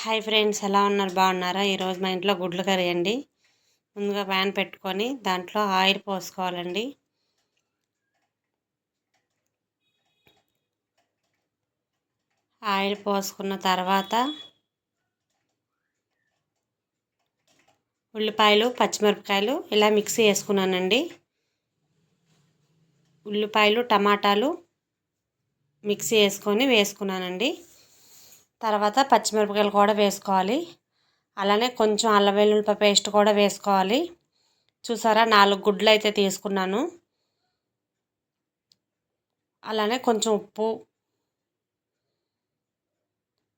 Hi friends ఎలా ఉన్నారు? బాగున్నారా? ఈరోజు మా ఇంట్లో గుడ్లు కర్రీ అండి. ముందుగా ప్యాన్ పెట్టుకొని దాంట్లో ఆయిల్ పోసుకోవాలండి. ఆయిల్ పోసుకున్న తర్వాత ఉల్లిపాయలు పచ్చిమిరపకాయలు ఇలా మిక్సీ వేసుకున్నానండి ఉల్లిపాయలు టమాటాలు మిక్సీ వేసుకొని వేసుకున్నానండి. తర్వాత పచ్చిమిరపకాయలు కూడా వేసుకోవాలి. అలానే కొంచెం అల్లం వెల్లుల్లిపాయ పేస్ట్ కూడా వేసుకోవాలి. చూసారా? నాలుగు గుడ్లు అయితే తీసుకున్నాను. అలానే కొంచెం ఉప్పు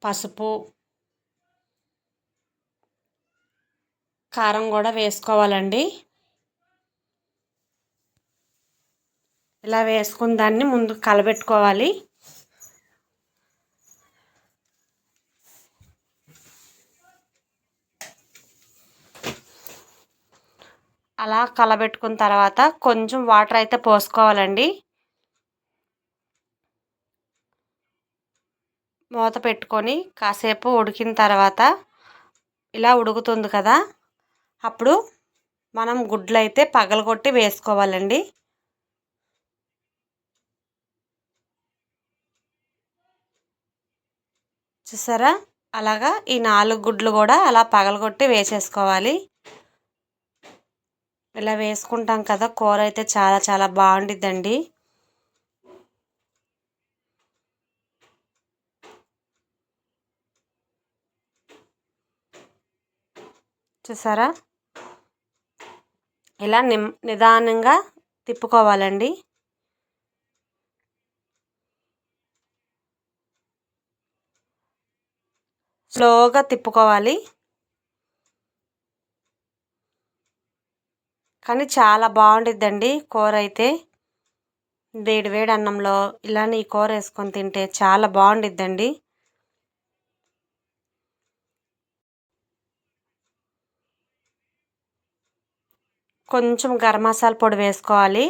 పసుపు కారం కూడా వేసుకోవాలండి. ఇలా వేసుకున్న దాన్ని ముందు కలబెట్టుకోవాలి. అలా కలబెట్టుకున్న తర్వాత కొంచెం వాటర్ అయితే పోసుకోవాలండి. మూత పెట్టుకొని కాసేపు ఉడికిన తర్వాత ఇలా ఉడుకుతుంది కదా అప్పుడు మనం గుడ్లు అయితే పగలగొట్టి వేసుకోవాలండి. చూసారా? అలాగా ఈ నాలుగు గుడ్లు కూడా అలా పగలగొట్టి వేసేసుకోవాలి. ఇలా వేసుకుంటాం కదా కూర అయితే చాలా చాలా బాగుండిద్దండి. చూసారా? ఇలా నిమ్ నిదానంగా తిప్పుకోవాలండి. స్లోగా తిప్పుకోవాలి. కానీ చాలా బాగుండిద్దండి కూర అయితే. వేడి వేడి అన్నంలో ఇలానే ఈ కూర వేసుకొని తింటే చాలా బాగుండిద్దండి. కొంచెం గరం మసాలా పొడి వేసుకోవాలి.